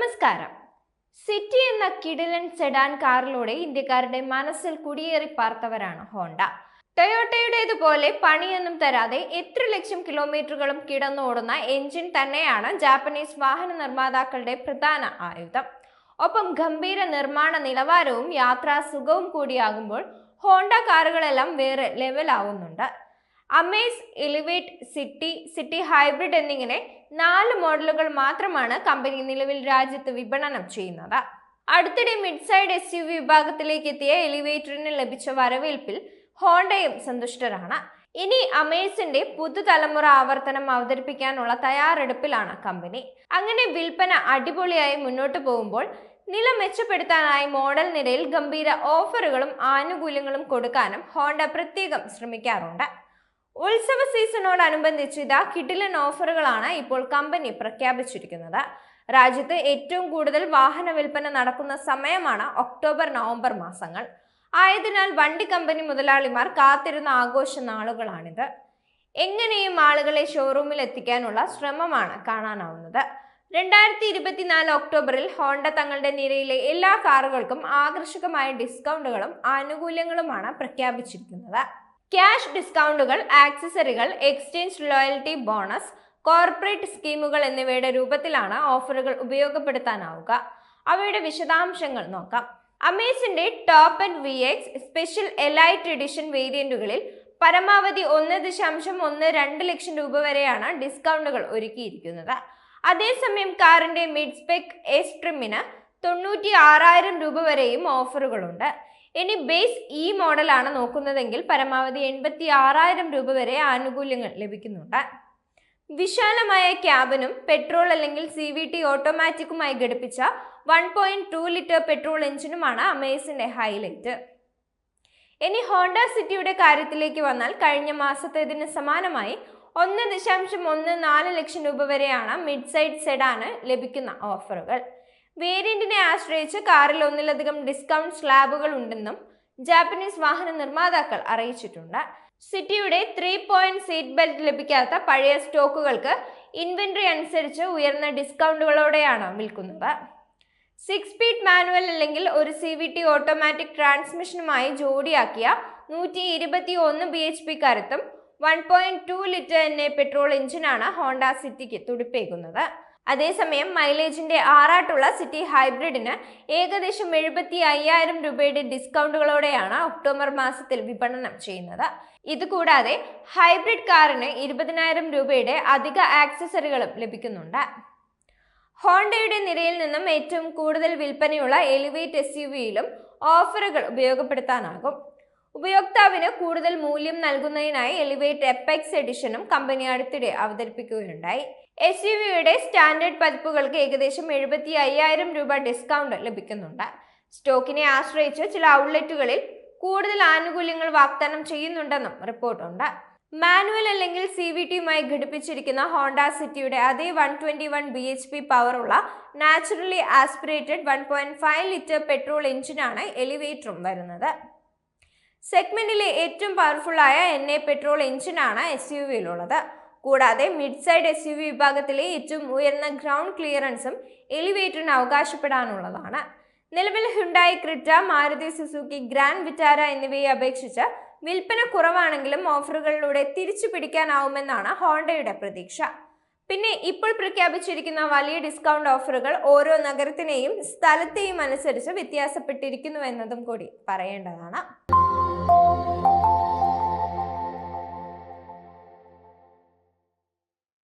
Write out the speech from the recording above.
നമസ്കാരം. സിറ്റി എന്ന കിടിലൻ സെഡാൻ കാറിലൂടെ ഇന്ത്യക്കാരുടെ മനസ്സിൽ കുടിയേറി പാർത്തവരാണ് ഹോണ്ട. ടൊയോട്ടയുടേതുപോലെ പണിയൊന്നും തരാതെ എത്ര ലക്ഷം കിലോമീറ്ററുകളും കിടന്നോടുന്ന എഞ്ചിൻ തന്നെയാണ് ജാപ്പനീസ് വാഹന നിർമ്മാതാക്കളുടെ പ്രധാന ആയുധം. ഒപ്പം ഗംഭീര നിർമ്മാണ നിലവാരവും യാത്രാസുഖവും കൂടിയാകുമ്പോൾ ഹോണ്ട കാറുകളെല്ലാം വേറെ ലെവലാവുന്നുണ്ട് Amaze elevate city city hybrid എന്നിങ്ങനെ നാല് മോഡലുകൾ മാത്രമാണ് കമ്പനി നിലവിൽ രാജ്യത്ത് വിപണനം ചെയ്യുന്നത്. അടുത്തിടെ മിഡ് സൈഡ് എസ് യു വിഭാഗത്തിലേക്ക് എത്തിയ എലിവേറ്ററിന് ലഭിച്ച വരവേൽപ്പിൽ ഹോണ്ടയും സന്തുഷ്ടരാണ്. ഇനി അമേസിന്റെ പുതുതലമുറ ആവർത്തനം അവതരിപ്പിക്കാനുള്ള തയ്യാറെടുപ്പിലാണ് കമ്പനി അങ്ങനെ വിൽപ്പന അടിപൊളിയായി മുന്നോട്ട് പോകുമ്പോൾ നില മെച്ചപ്പെടുത്താനായി മോഡൽ നിരയിൽ ഗംഭീര ഓഫറുകളും ആനുകൂല്യങ്ങളും കൊടുക്കാനും ഹോണ്ട പ്രത്യേകം ശ്രമിക്കാറുണ്ട്. ഉത്സവ സീസണോടനുബന്ധിച്ച് ഇതാ കിടിലൻ ഓഫറുകളാണ് ഇപ്പോൾ കമ്പനി പ്രഖ്യാപിച്ചിരിക്കുന്നത്. രാജ്യത്ത് ഏറ്റവും കൂടുതൽ വാഹന വിൽപ്പന നടക്കുന്ന സമയമാണ് ഒക്ടോബർ നവംബർ മാസങ്ങൾ. ആയതിനാൽ വണ്ടി കമ്പനി മുതലാളിമാർ കാത്തിരുന്ന ആഘോഷ നാളുകളാണിത്. എങ്ങനെയും ആളുകളെ ഷോറൂമിൽ എത്തിക്കാനുള്ള ശ്രമമാണ് കാണാനാവുന്നത്. രണ്ടായിരത്തി ഇരുപത്തിനാല് ഒക്ടോബറിൽ ഹോണ്ട തങ്ങളുടെ നിരയിലെ എല്ലാ കാറുകൾക്കും ആകർഷകമായ ഡിസ്കൗണ്ടുകളും ആനുകൂല്യങ്ങളുമാണ് പ്രഖ്യാപിച്ചിരിക്കുന്നത്. ക്യാഷ് ഡിസ്കൗണ്ടുകൾ ആക്സസറികൾ എക്സ്ചേഞ്ച് ലോയൽറ്റി ബോണസ് കോർപ്പറേറ്റ് സ്കീമുകൾ എന്നിവയുടെ രൂപത്തിലാണ് ഓഫറുകൾ ഉപയോഗപ്പെടുത്താനാവുക. അവയുടെ വിശദാംശങ്ങൾ നോക്കാം. അമേസിന്റെ top and V X special elite edition വേരിയന്റുകളിൽ പരമാവധി ഒന്ന് ദശാംശം ഒന്ന് രണ്ട് ലക്ഷം രൂപ വരെയാണ് ഡിസ്കൗണ്ടുകൾ ഒരുക്കിയിരിക്കുന്നത്. അതേസമയം കാറിന്റെ മിഡ് സ്പെക് എസ് ട്രിമിന് തൊണ്ണൂറ്റി ആറായിരം രൂപ വരെയും ഓഫറുകളുണ്ട്. ഇനി ബേസ് ഈ മോഡലാണ് നോക്കുന്നതെങ്കിൽ പരമാവധി എൺപത്തി ആറായിരം രൂപ വരെ ആനുകൂല്യങ്ങൾ ലഭിക്കുന്നുണ്ട്. വിശാലമായ ക്യാബിനും പെട്രോൾ അല്ലെങ്കിൽ സി വി ടി ഓട്ടോമാറ്റിക്കുമായി ഘടിപ്പിച്ച one point two litre petrol എഞ്ചിനുമാണ് അമേസിന്റെ ഹൈലൈറ്റ് ഇനി ഹോണ്ട സിറ്റിയുടെ കാര്യത്തിലേക്ക് വന്നാൽ കഴിഞ്ഞ മാസത്തേതിന് സമാനമായി ഒന്ന് ദശാംശം ഒന്ന് നാല് ലക്ഷം രൂപ വരെയാണ് മിഡ് സൈഡ് സെഡാന് ലഭിക്കുന്ന ഓഫറുകൾ വേരിയന്റിനെ ആശ്രയിച്ച് കാറിൽ ഒന്നിലധികം ഡിസ്കൗണ്ട് സ്ലാബുകൾ ഉണ്ടെന്നും ജാപ്പനീസ് വാഹന നിർമ്മാതാക്കൾ അറിയിച്ചിട്ടുണ്ട്. സിറ്റിയുടെ ത്രീ പോയിന്റ് സീറ്റ് ബെൽറ്റ് ലഭിക്കാത്ത പഴയ സ്റ്റോക്കുകൾക്ക് ഇൻവെന്ററി അനുസരിച്ച് ഉയർന്ന ഡിസ്കൗണ്ടുകളോടെയാണ് വിൽക്കുന്നത്. സിക്സ് സ്പീഡ് മാനുവൽ അല്ലെങ്കിൽ ഒരു സി വി ടി ഓട്ടോമാറ്റിക് ട്രാൻസ്മിഷനുമായി ജോഡിയാക്കിയ നൂറ്റി ഇരുപത്തി ഒന്ന് ബി എച്ച് പി കരുത്തും വൺ പോയിന്റ് ടു ലിറ്റർ എന്നെ പെട്രോൾ എഞ്ചിനാണ് ഹോണ്ട സിറ്റിക്ക് തുടിപ്പേകുന്നത്. അതേസമയം മൈലേജിന്റെ ആറാട്ടുള്ള സിറ്റി ഹൈബ്രിഡിന് ഏകദേശം എഴുപത്തി അയ്യായിരം രൂപയുടെ ഡിസ്കൗണ്ടുകളോടെയാണ് ഒക്ടോബർ മാസത്തിൽ വിപണനം ചെയ്യുന്നത്. ഇതുകൂടാതെ ഹൈബ്രിഡ് കാറിന് ഇരുപതിനായിരം രൂപയുടെ അധിക ആക്സസറികളും ലഭിക്കുന്നുണ്ട്. ഹോണ്ടയുടെ നിരയിൽ നിന്നും ഏറ്റവും കൂടുതൽ വിൽപ്പനയുള്ള എലിവേറ്റ് എസ് യു വിയിലും ഓഫറുകൾ ഉപയോഗപ്പെടുത്താനാകും. ഉപയോക്താവിന് കൂടുതൽ മൂല്യം നൽകുന്നതിനായി എലിവേറ്റ് എപ്പെക്സ് എഡിഷനും കമ്പനി അടുത്തിടെ അവതരിപ്പിക്കുകയുണ്ടായി. എസ് യു വിയുടെ സ്റ്റാൻഡേർഡ് പതിപ്പുകൾക്ക് ഏകദേശം എഴുപത്തി അയ്യായിരം രൂപ ഡിസ്കൗണ്ട് ലഭിക്കുന്നുണ്ട്. സ്റ്റോക്കിനെ ആശ്രയിച്ച് ചില ഔട്ട്ലെറ്റുകളിൽ കൂടുതൽ ആനുകൂല്യങ്ങൾ വാഗ്ദാനം ചെയ്യുന്നുണ്ടെന്നും റിപ്പോർട്ടുണ്ട്. മാനുവൽ അല്ലെങ്കിൽ സി വി ടിയുമായി ഘടിപ്പിച്ചിരിക്കുന്ന ഹോണ്ട സിറ്റിയുടെ അതേ one twenty one B H P പവറുള്ള naturally aspirated one point five litre petrol എഞ്ചിനാണ് എലിവേറ്ററും വരുന്നത്. സെഗ്മെന്റിലെ ഏറ്റവും പവർഫുള്ളായ എൻ എ പെട്രോൾ എഞ്ചിനാണ് എസ് യു വിയിലുള്ളത് കൂടാതെ mid side S U V വിഭാഗത്തിലെ ഏറ്റവും ഉയർന്ന ഗ്രൗണ്ട് ക്ലിയറൻസും എലിവേറ്ററിന് അവകാശപ്പെടാനുള്ളതാണ്. നിലവിൽ Hyundai Creta Maruti Suzuki Grand Vitara എന്നിവയെ അപേക്ഷിച്ച് വിൽപ്പന കുറവാണെങ്കിലും ഓഫറുകളിലൂടെ തിരിച്ചു പിടിക്കാനാവുമെന്നാണ് ഹോണ്ടയുടെ പ്രതീക്ഷ. പിന്നെ ഇപ്പോൾ പ്രഖ്യാപിച്ചിരിക്കുന്ന വലിയ ഡിസ്കൗണ്ട് ഓഫറുകൾ ഓരോ നഗരത്തിനെയും സ്ഥലത്തെയും അനുസരിച്ച് വ്യത്യാസപ്പെട്ടിരിക്കുന്നു എന്നതും കൂടി പറയേണ്ടതാണ്. Thank you.